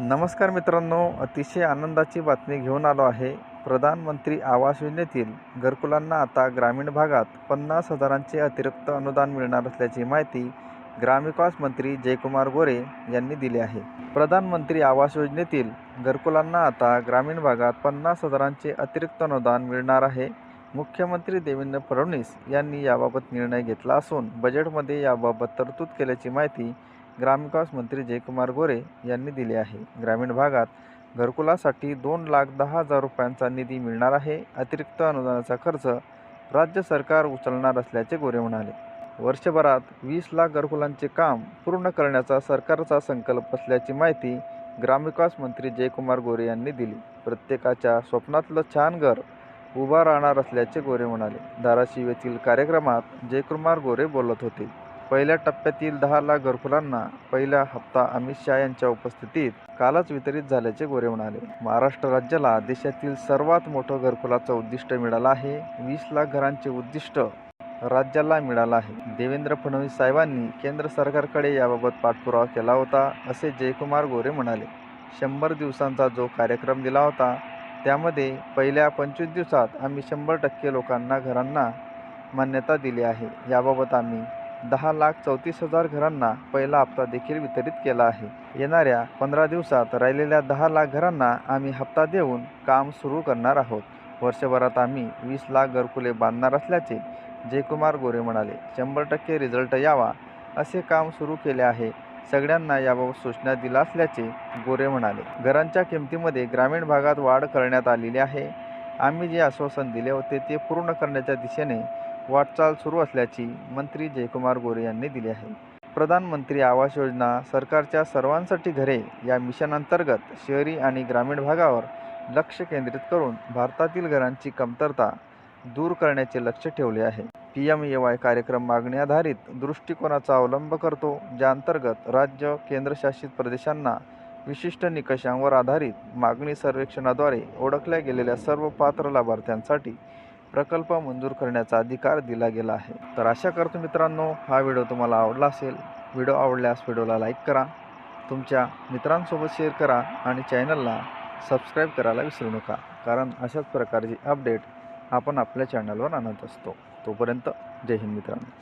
नमस्कार मित्रांनो अतिशय आनंदाची बातमी घेऊन आलो आहे. प्रधानमंत्री आवास योजनेतील घरकुलांना आता ग्रामीण भागात पन्नास हजारांचे अतिरिक्त अनुदान मिळणार असल्याची माहिती ग्रामविकास मंत्री जयकुमार गोरे यांनी दिली आहे. प्रधानमंत्री आवास योजनेतील घरकुलांना आता ग्रामीण भागात पन्नास हजारांचे अतिरिक्त अनुदान मिळणार आहे. मुख्यमंत्री देवेंद्र फडणवीस यांनी याबाबत निर्णय घेतला असून बजेटमध्ये याबाबत तरतूद केल्याची माहिती ग्रामविकास मंत्री जयकुमार गोरे यांनी दिले आहे. ग्रामीण भागात घरकुलासाठी दोन लाख दहा हजार रुपयांचा निधी मिळणार आहे. अतिरिक्त अनुदानाचा खर्च राज्य सरकार उचलणार असल्याचे गोरे म्हणाले. वर्षभरात वीस लाख घरकुलांचे काम पूर्ण करण्याचा सरकारचा संकल्प असल्याची माहिती ग्रामविकास मंत्री जयकुमार गोरे यांनी दिली. प्रत्येकाच्या स्वप्नातलं छान घर उभा राहणार असल्याचे गोरे म्हणाले. धाराशिव येथील कार्यक्रमात जयकुमार गोरे बोलत होते. पहिल्या टप्प्यातील दहा लाख घरकुलांना पहिला हप्ता अमित शहा यांच्या उपस्थितीत कालच वितरित झाल्याचे गोरे म्हणाले. महाराष्ट्र राज्याला देशातील सर्वात मोठं घरकुलाचं उद्दिष्ट मिळालं आहे. वीस लाख घरांचे उद्दिष्ट राज्याला मिळालं आहे. देवेंद्र फडणवीस साहेबांनी केंद्र सरकारकडे याबाबत पाठपुरावा केला होता असे जयकुमार गोरे म्हणाले. शंभर दिवसांचा जो कार्यक्रम दिला होता त्यामध्ये पहिल्या पंचवीस दिवसात आम्ही शंभर टक्के लोकांना घरांना मान्यता दिली आहे. याबाबत आम्ही दहा लाख चौतीस हजार घरांना पहिला हप्ता देखील वितरित केला आहे. येणाऱ्या पंधरा दिवसात राहिलेल्या दहा लाख घरांना आम्ही हप्ता देऊन काम सुरू करणार आहोत. वर्षभरात आम्ही वीस लाख घरकुले बांधणार असल्याचे जयकुमार गोरे म्हणाले. शंभर टक्के रिझल्ट यावा असे काम सुरू केले आहे. सगळ्यांना याबाबत सूचना दिल्या असल्याचे गोरे म्हणाले. घरांच्या किमतीमध्ये ग्रामीण भागात वाढ करण्यात आलेली आहे. आम्ही जे आश्वासन दिले होते ते पूर्ण करण्याच्या दिशेने वाटचाल सुरू असल्याची मंत्री जयकुमार गोरे यांनी दिली आहे. प्रधानमंत्री आवास योजना सरकारच्या सर्वांसाठी घरे या मिशन अंतर्गत शहरी आणि ग्रामीण भागावर लक्ष केंद्रित करून भारतातील घरांची कमतरता दूर करण्याचे लक्ष ठेवले आहे. पी एम ए वाय कार्यक्रम मागणी आधारित दृष्टिकोनाचा अवलंब करतो ज्या अंतर्गत राज्य केंद्रशासित प्रदेशांना विशिष्ट निकषांवर आधारित मागणी सर्वेक्षणाद्वारे ओळखल्या गेलेल्या सर्व पात्र लाभार्थ्यांसाठी प्रकल्प मंजूर करण्याचा अधिकार दिला गेला आहे. तर आशा करतो मित्रांनो हा व्हिडिओ तुम्हाला आवडला असेल. व्हिडिओ आवडल्यास व्हिडिओला लाईक करा. तुमच्या मित्रांसोबत शेअर करा आणि चॅनलला सबस्क्राईब करायला विसरू नका. कारण अशाच प्रकारची अपडेट आपण आपल्या चॅनलवर आणत असतो. तोपर्यंत जय हिंद मित्रांनो.